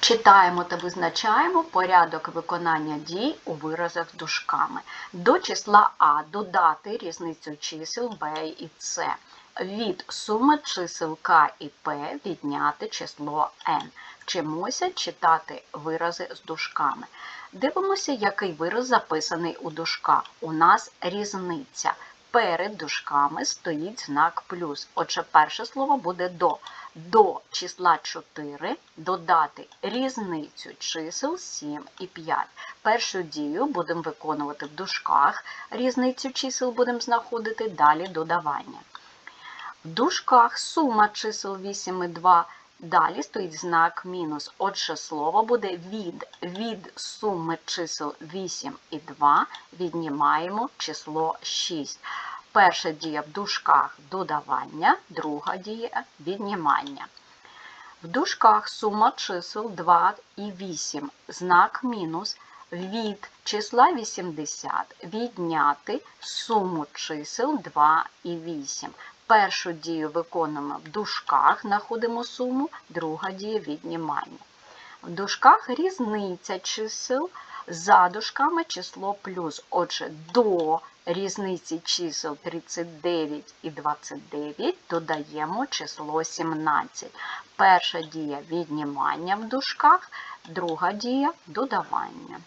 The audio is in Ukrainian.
Читаємо та визначаємо порядок виконання дій у виразах з дужками. До числа А додати різницю чисел Б і С. Від суми чисел К і П відняти число N. Вчимося читати вирази з дужками. Дивимося, який вираз записаний у дужках. У нас різниця. Перед дужками стоїть знак плюс. Отже, перше слово буде до. До числа 4 додати різницю чисел 7 і 5. Першу дію будемо виконувати в дужках, різницю чисел будемо знаходити, далі додавання. В дужках сума чисел 8 і 2, далі стоїть знак мінус. Отже, слово буде від. Від суми чисел 8 і 2 віднімаємо число 6. Перша дія в дужках додавання, друга дія віднімання. В дужках сума чисел 2 і 8, знак мінус від числа 80 відняти суму чисел 2 і 8. Першу дію виконуємо в дужках, знаходимо суму, друга дія віднімання. В дужках різниця чисел, за дужками число плюс. Отже, до різниці чисел 39 і 29 додаємо число 17. Перша дія віднімання в дужках, друга дія додавання.